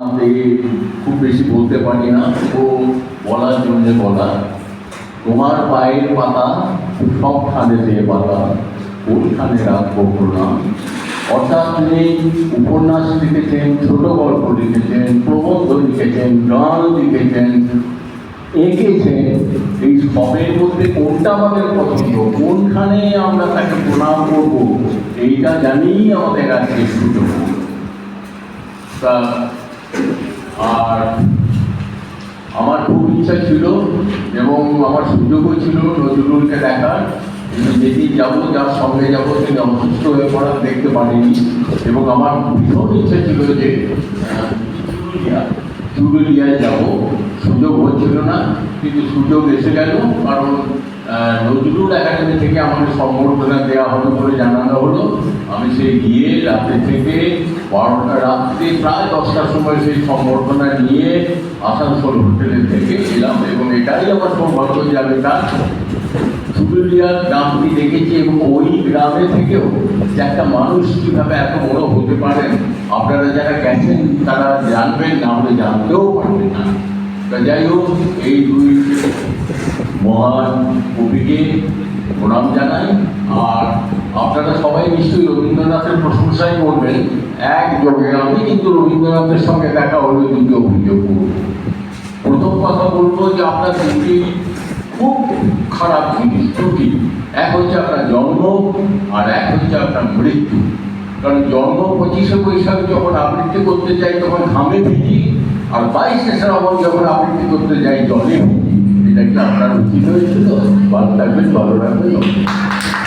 আমি খুব বেশি বলতে পারি না তো বলার জন্য বলা। তোমার পায়ের পাতা সবখানে দিয়ে পাতা ওইখানে রাখব প্রণাম অর্থাৎ তিনি উপন্যাস লিখেছেন, ছোট গল্প লিখেছেন, প্রবন্ধ লিখেছেন, গান লিখেছেন। এঁকেছেন, এই সবের মধ্যে কোনটা আমাদের পছন্দ, কোনখানে আমরা তাকে প্রণাম করব, এইটা জানিই আমাদের আজকে সুযোগ। তা আর আমার খুব ইচ্ছা ছিল এবং আমার সুযোগও ছিল নজরুলকে দেখার। কিন্তু যেদিন যাব, যার সঙ্গে যাব, তিনি অসুস্থ হয়ে পড়া দেখতে পারিনি। এবং আমার ভীষণ ইচ্ছা ছিল যে চুরুলিয়ায় যাব। সুযোগ হচ্ছিল না, কিন্তু সুযোগ এসে গেল, কারণ নজরুল একাডেমি থেকে আমাকে সম্বর্ধনা দেওয়া হলো বলে জানানো হলো, আমি সেই গিয়ে রাতে থেকে বারোটা রাত্রে, প্রায় দশটার সময় সেই সম্বর্ধনা নিয়ে আসানসোল হোটেলে থেকে এলাম এবং এটাই আমার সৌভাগ্য যে আমি তার চুরুলিয়ার গ্রামটি দেখেছি এবং ওই গ্রামে থেকেও যে একটা মানুষ কীভাবে এত বড় হতে পারেন, আপনারা যারা গেছেন তারা জানবেন, না হলে জানতেও পারবেন না। যাই হোক এই দুই মহান কবিকে প্রণাম জানাই। আর আপনারা সবাই নিশ্চয়ই রবীন্দ্রনাথের প্রশংসাই করবেন। এক যোগে আমি কিন্তু রবীন্দ্রনাথের সঙ্গে দেখা হলে দুটি অভিযোগ প্রথম কথা বলব যে আপনার দুটি খুব খারাপ জিনিস ত্রুটি এক হচ্ছে আপনার জন্ম, আর এক হচ্ছে আপনার মৃত্যু। কারণ জন্ম পঁচিশে বৈশাখ যখন আবৃত্তি করতে যাই, তখন ঘামে ভিজি আর বাইশে শ্রাবণ যখন আবৃত্তি করতে যাই, জলে ভিজি এটা কি আপনার উচিত হয়েছিল? ভালো থাকবেন, ভালো রাখবেন।